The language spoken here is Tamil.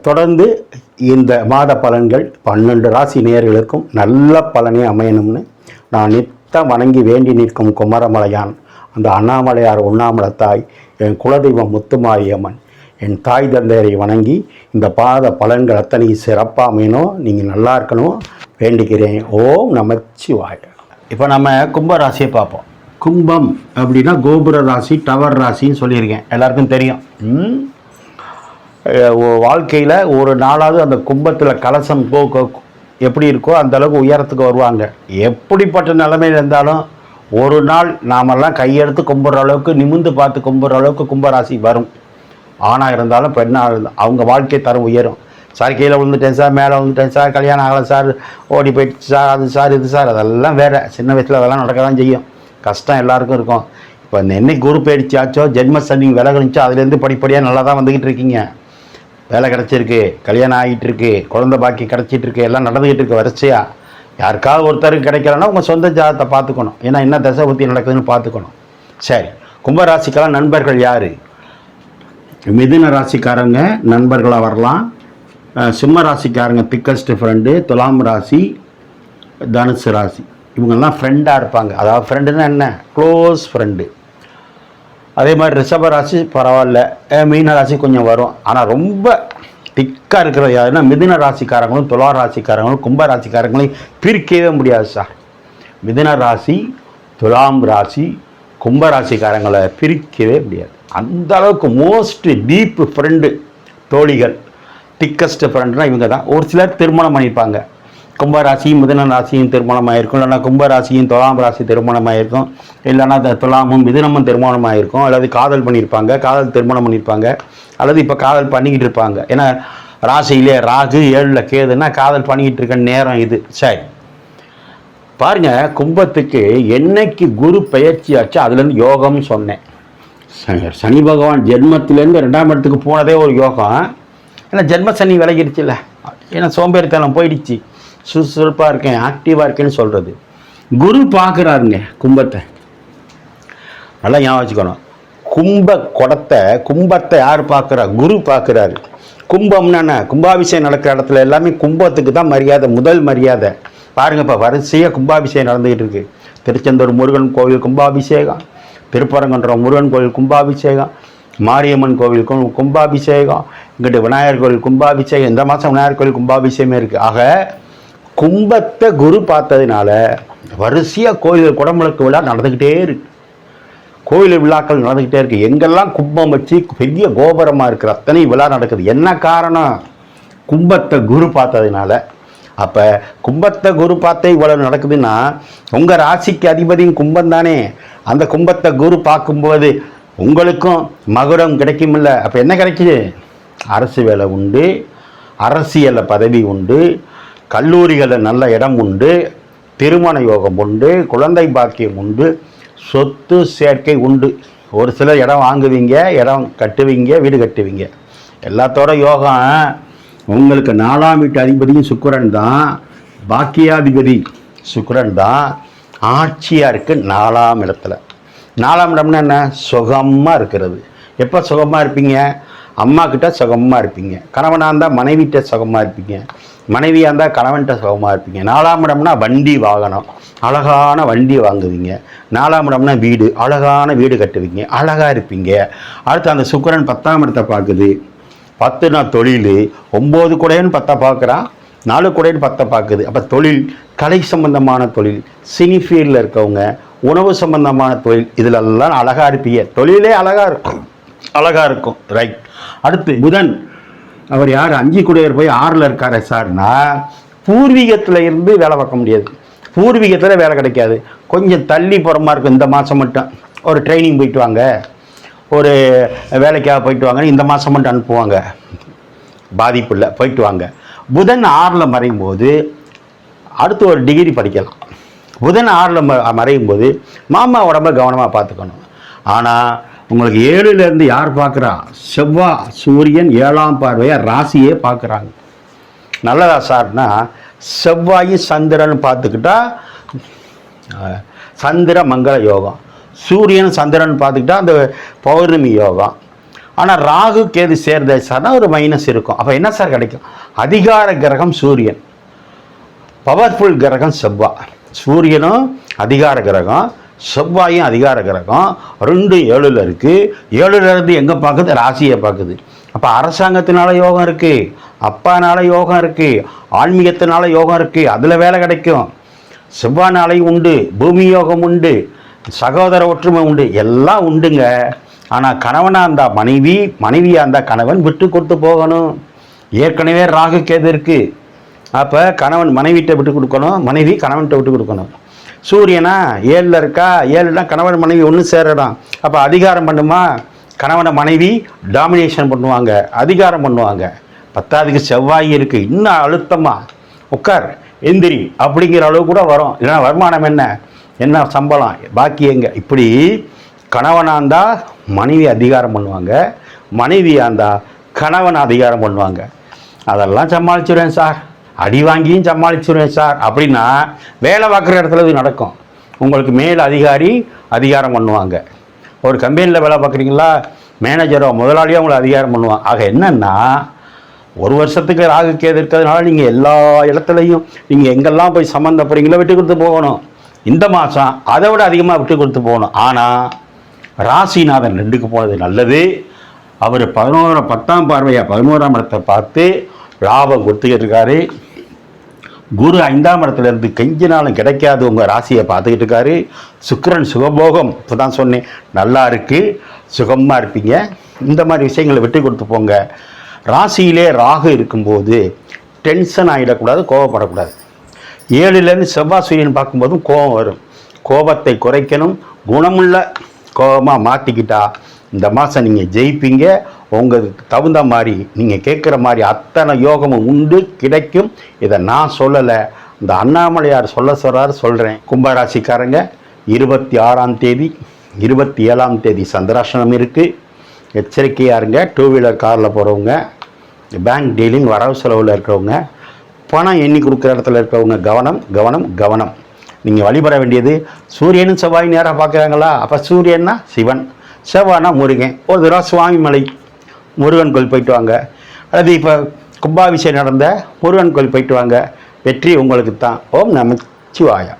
தொடர்ந்து இந்த மாத பலன்கள் பன்னெண்டு ராசி நேயர்களுக்கும் நல்ல பலனே அமையணும்னு நான் நித்தம் வணங்கி வேண்டி நிற்கும் குமரமலையான் அந்த அண்ணாமலையார் உண்ணாமலை தாய் என் குலதெய்வம் முத்துமாரியம்மன் என் தாய் தந்தையரை வணங்கி இந்த பாத பலன்கள் அத்தனை சிறப்பாக அமையணும் நீங்கள் நல்லா இருக்கணும் வேண்டிக்கிறேன் ஓம் நமச்சிவாய. இப்போ நம்ம கும்ப ராசியை பார்ப்போம். கும்பம் அப்படின்னா கோபுர ராசி டவர் ராசின்னு சொல்லியிருக்கேன். எல்லாருக்கும் தெரியும். ம்? வாழ்க்கையில் ஒரு நாளாவது அந்த கும்பத்தில் கலசம் கோ கோ- எப்படி இருக்கோ அந்த அளவுக்கு உயரத்துக்கு வருவாங்க. எப்படிப்பட்ட நிலைமையில் இருந்தாலும் ஒரு நாள் நாமெல்லாம் கையெடுத்து கும்பிட்ற அளவுக்கு நிமிந்து பார்த்து கும்பிட்ற அளவுக்கு கும்பராசி வரும். ஆணாக இருந்தாலும் பெண்ணாக இருந்தால் அவங்க வாழ்க்கை தரம் உயரும். சார் கீழே விழுந்துட்டேன் சார் மேலே விழுந்துட்டேன் சார் கல்யாணம் ஆகலை சார் ஓடி போயிடுச்சு சார் அது சார் இது சார் அதெல்லாம் வேறு. சின்ன வயசில் அதெல்லாம் நடக்க தான் செய்யும். கஷ்டம் எல்லாருக்கும் இருக்கும். இப்போ என்னைக்கு குரு போயிடுச்சாச்சோ ஜென்ம சனி விலகணிச்சோ அதுலேருந்து படிப்படியாக நல்லா தான் வந்துக்கிட்டு இருக்கீங்க. வேலை கிடச்சிருக்கு கல்யாணம் ஆகிட்டுருக்கு குழந்த பாக்கி கிடச்சிட்ருக்கு எல்லாம் நடந்துக்கிட்டு இருக்கு வரிசையாக யாருக்காவது ஒருத்தருக்கு கிடைக்கலன்னா உங்கள் சொந்த ஜாதத்தை பார்த்துக்கணும். ஏன்னா என்ன தசை புத்தி நடக்குதுன்னு பார்த்துக்கணும். சரி கும்பராசிக்கெல்லாம் நண்பர்கள் யார்? மிதுன ராசிக்காரங்க நண்பர்களாக வரலாம். சிம்ம ராசிக்காரங்க திக்கஸ்ட் ஃப்ரெண்டு துலாம் ராசி தனுசு ராசி. இவங்கெல்லாம் ஃப்ரெண்டாக இருப்பாங்க. அதாவது ஃப்ரெண்டுன்னா என்ன? க்ளோஸ் ஃப்ரெண்டு அதே மாதிரி ரிஷப ராசி பரவாயில்ல. மீன ராசி கொஞ்சம் வரும். ஆனால் ரொம்ப திக்காக இருக்கிற யாருன்னா மிதுன ராசிக்காரங்களும் துலா ராசிக்காரங்களும் கும்ப ராசிக்காரங்களையும் பிரிக்கவே முடியாது சார் மிதுன ராசி துலாம் ராசி கும்ப ராசிக்காரங்களை பிரிக்கவே முடியாது. அந்த அளவுக்கு மோஸ்ட் டீப் ஃப்ரெண்டு தோழிகள் திக்கஸ்ட் ஃப்ரெண்டுனா இவங்க தான் ஒரு சிலர் திருமணம் பண்ணியிருப்பாங்க. கும்பராசியும் மிதன ராசியும் திருமணமாயிருக்கும். இல்லைன்னா கும்பராசியும் துலாம் ராசி திருமணம் ஆயிருக்கும் இல்லைன்னா துலாமும் மிதனமும் திருமணமாயிருக்கும். அல்லது காதல் பண்ணியிருப்பாங்க. காதல் திருமணம் பண்ணியிருப்பாங்க. அல்லது இப்போ காதல் பண்ணிக்கிட்டு இருப்பாங்க. ஏன்னா ராசியிலே ராகு ஏழில் கேதுன்னா காதல் பண்ணிக்கிட்டு இருக்க நேரம் இது. சரி. பாருங்க கும்பத்துக்கு என்னைக்கு குரு பயிற்சி ஆச்சு அதுலேருந்து யோகம்னு சொன்னேன். சனி பகவான் ஜென்மத்திலேருந்து ரெண்டாம் இடத்துக்கு போனதே ஒரு யோகம். ஏன்னா ஜென்ம சனி விலகிடுச்சுல்ல. ஏன்னா சோம்பேறித்தனம் போயிடுச்சு. சுறுசுறுப்பாக இருக்கேன் ஆக்டிவாக இருக்கேன்னு சொல்கிறது குரு பார்க்குறாருங்க கும்பத்தை. நல்லா ஞாபகம் வச்சுக்கணும். கும்ப குடத்தை கும்பத்தை யார் பார்க்குறா? குரு பார்க்குறாரு. கும்பம்னா கும்பாபிஷேகம் நடக்கிற இடத்துல எல்லாமே கும்பத்துக்கு தான் மரியாதை முதல் மரியாதை. பாருங்கப்பா வரிசையாக கும்பாபிஷேகம் நடந்துகிட்டு இருக்கு. திருச்செந்தூர் முருகன் கோவில் கும்பாபிஷேகம். திருப்பரங்குன்றம் முருகன் கோவில் கும்பாபிஷேகம். மாரியம்மன் கோவில் கும்பாபிஷேகம். இங்கிட்டு விநாயகர் கோவில் கும்பாபிஷேகம். இந்த மாதம் விநாயகர் கோவில் கும்பாபிஷேகமே இருக்குது ஆக கும்பத்தை குரு பார்த்ததுனால வரிசையாக கோயில் குடமுழுக்கு விழா நடந்துக்கிட்டே இருக்கு. கோயில் விழாக்கள் நடந்துக்கிட்டே இருக்குது எங்கெல்லாம் கும்பம் வச்சு பெரிய கோபுரமாக இருக்கிற அத்தனை விழா நடக்குது. என்ன காரணம்? கும்பத்தை குரு பார்த்ததுனால. அப்போ கும்பத்தை குரு பார்த்தே இவ்வளவு நடக்குதுன்னா உங்கள் ராசிக்கு அதிபதியும் கும்பம் தானே. அந்த கும்பத்தை குரு பார்க்கும்போது உங்களுக்கும் மகுடம் கிடைக்குமில்ல அப்போ என்ன கிடைக்குது? அரசு வேலை உண்டு அரசியலில் பதவி உண்டு கல்லூரிகளில் நல்ல இடம் உண்டு திருமண யோகம் உண்டு குழந்தை பாக்கியம் உண்டு சொத்து சேர்க்கை உண்டு. ஒரு சிலர் இடம் வாங்குவீங்க இடம் கட்டுவீங்க வீடு கட்டுவீங்க. எல்லாத்தோட யோகம் உங்களுக்கு நாலாம் வீட்டு அதிபதியும் சுக்கரன் தான் பாக்கியாதிபதி சுக்கரன் தான் ஆட்சியாக இருக்குது நாலாம் இடத்துல. நாலாம் இடம்னா என்ன? சுகமாக இருக்கிறது. எப்போ சுகமாக இருப்பீங்க? அம்மாக்கிட்ட சுகமாக இருப்பீங்க. கணவனாக இருந்தால் மனைவிட்ட சுகமாக இருப்பீங்க. மனைவியாக இருந்தால் கணவன்கிட்ட சுகமாக இருப்பீங்க. நாலாம் இடம்னா வண்டி வாகனம். அழகான வண்டி வாங்குவீங்க. நாலாம் இடம்னா வீடு. அழகான வீடு கட்டுவீங்க. அழகாக இருப்பீங்க. அடுத்து அந்த சுக்கிரன் பத்தாம் இடத்தை பார்க்குது. பத்துனா தொழில். ஒம்பது கூடையன்னு பத்தை பார்க்குறான் நாலு கூடையன்னு பத்தை பார்க்குது. அப்போ தொழில் கலை சம்பந்தமான தொழில் சினி ஃபீல்டில் இருக்கவங்க உணவு சம்பந்தமான தொழில் இதிலெல்லாம் அழகாக இருப்பீங்க. தொழிலே அழகாக இருக்கும். அழகாக இருக்கும். ரைட் அடுத்து புதன். அவர் யார்? அஞ்சு குடையர் போய் ஆறில் இருக்கார் சார்னா பூர்வீகத்தில் இருந்து வேலை பார்க்க முடியாது. பூர்வீகத்தில் வேலை கிடைக்காது. கொஞ்சம் தள்ளி புறமா இருக்கும். இந்த மாதம் மட்டும். ஒரு ட்ரைனிங் போயிட்டு வாங்க. ஒரு வேலைக்காக போயிட்டு வாங்க இந்த மாதம் மட்டும் அனுப்புவாங்க. பாதிப்பு இல்லை. போயிட்டு வாங்க. புதன் ஆறில் மறையும் போது அடுத்து ஒரு டிகிரி படிக்கலாம். புதன் ஆறில் ம மறையும் போது மாமா உடம்ப கவனமாக பார்த்துக்கணும். ஆனால் உங்களுக்கு ஏழுலேருந்து யார் பார்க்குறா? செவ்வா சூரியன் ஏழாம் பார்வையாக ராசியே பார்க்குறாங்க. நல்லதா சார்னா செவ்வாயும் சந்திரன் பார்த்துக்கிட்டா சந்திர மங்கள யோகம். சூரியன் சந்திரன் பார்த்துக்கிட்டா அந்த பௌர்ணமி யோகம். ஆனால் ராகு கேது சேர்ந்தாச்சுன்னா ஒரு மைனஸ் இருக்கும். அப்போ என்ன சார் கிடைக்கும்? அதிகார கிரகம் சூரியன். பவர்ஃபுல் கிரகம் செவ்வா. சூரியனும் அதிகார கிரகம். செவ்வாயும் அதிகார கிரகம் ரெண்டு ஏழுல இருக்கு. ஏழுல இருந்து எங்கே பார்க்குது ராசியை பார்க்குது அப்போ அரசாங்கத்தினால யோகம் இருக்கு. அப்பானால யோகம் இருக்கு. ஆன்மீகத்தினால யோகம் இருக்கு. அதில் வேலை கிடைக்கும். செவ்வானாலையும் உண்டு. பூமி யோகம் உண்டு. சகோதர ஒற்றுமை உண்டு. எல்லாம் உண்டுங்க. ஆனால் கணவனாக இருந்தால் மனைவி மனைவியாக இருந்தால் கணவன் விட்டு கொடுத்து போகணும். ஏற்கனவே ராகு கேது இருக்குது அப்போ கணவன் மனைவிட்ட விட்டு கொடுக்கணும். மனைவி கணவன்கிட்ட விட்டு கொடுக்கணும். சூரியனா? ஏழில் இருக்கா? ஏழுனா கணவன் மனைவி ஒன்று சேரலாம் அப்போ அதிகாரம் பண்ணுமா? கணவனை மனைவி டாமினேஷன் பண்ணுவாங்க அதிகாரம் பண்ணுவாங்க. பத்தாவதுக்கு செவ்வாய் இருக்குது இன்னும் அழுத்தமாக உட்கார் எந்திரி அப்படிங்கிற அளவு கூட வரும். இல்லைன்னா வருமானம் என்ன? என்ன சம்பளம்? பாக்கி எங்கே? இப்படி கணவனாக இருந்தால் மனைவி அதிகாரம் பண்ணுவாங்க மனைவியாக இருந்தால் கணவன் அதிகாரம் பண்ணுவாங்க. அதெல்லாம் சமாளிச்சிடுவேன் சார். அடி வாங்கியும் சமாளிச்சுருவேன் சார். அப்படின்னா வேலை பார்க்குற இடத்துல இது நடக்கும். உங்களுக்கு மேல் அதிகாரி அதிகாரம் பண்ணுவாங்க. ஒரு கம்பெனியில் வேலை பார்க்குறீங்களா? மேனேஜரோ முதலாளியோ உங்களை அதிகாரம் பண்ணுவாங்க. ஆக என்னென்னா ஒரு வருஷத்துக்கு ராகு கேது இருக்கிறதுனால நீங்கள் எல்லா இடத்துலையும் நீங்கள் எங்கெல்லாம் போய் சம்மந்தப்படுறீங்களோ விட்டு கொடுத்து போகணும். இந்த மாதம் அதை விட அதிகமாக விட்டு கொடுத்து போகணும். ஆனால் ராசிநாதன் ரெண்டுக்கு போனது நல்லது. அவர் பதினோரு பத்தாம் பார்வையாக பதினோராம் இடத்தை பார்த்து லாபம் கொடுத்துக்கிட்டு இருக்காரு. குரு ஐந்தாம் இடத்துலேருந்து கெஞ்சினாலும் கிடைக்காது உங்கள் ராசியை பார்த்துக்கிட்டு இருக்காரு. சுக்கரன் சுகபோகம் இப்போ தான் சொன்னேன். நல்லா இருக்குது சுகமாக இருப்பீங்க. இந்த மாதிரி விஷயங்களை விட்டு கொடுத்து போங்க. ராசியிலே ராகு இருக்கும்போது டென்ஷன் ஆகிடக்கூடாது கோவப்படக்கூடாது. ஏழுலேருந்து செவ்வாய் சூரியன் பார்க்கும்போதும் கோபம் வரும். கோபத்தை குறைக்கணும். குணமுள்ள கோபமாக மாற்றிக்கிட்டால் இந்த மாதம் நீங்கள் ஜெயிப்பீங்க. உங்களுக்கு தகுந்த மாதிரி நீங்கள் கேட்குற மாதிரி அத்தனை யோகமும் உண்டு கிடைக்கும். இதை நான் சொல்லலை. இந்த அண்ணாமலையார் சொல்ல சொல்கிறாரு சொல்கிறேன் கும்பராசிக்காரங்க இருபத்தி ஆறாம் தேதி இருபத்தி ஏழாம் தேதி சந்திராசனம் இருக்குது எச்சரிக்கையாக இருங்க. டூ வீலர் காரில் போகிறவங்க பேங்க் டீலிங் வரவு செலவில் இருக்கிறவங்க பணம் எண்ணி கொடுக்குற இடத்துல இருக்கிறவங்க கவனம் கவனம் கவனம். நீங்கள் வழிபட வேண்டியது சூரியனும் செவ்வாய் நேராக பார்க்குறாங்களா? அப்போ சூரியன்னா சிவன். செவ்வாய்னா முருகன். ஒரு தடவை சுவாமிமலை முருகன் கோயில் போயிட்டு வாங்க. அல்லது இப்போ கும்பாபிஷேகம் நடந்த முருகன் கோயில் போயிட்டு வாங்க. வெற்றி உங்களுக்கு தான் ஓம் நமச்சிவாயா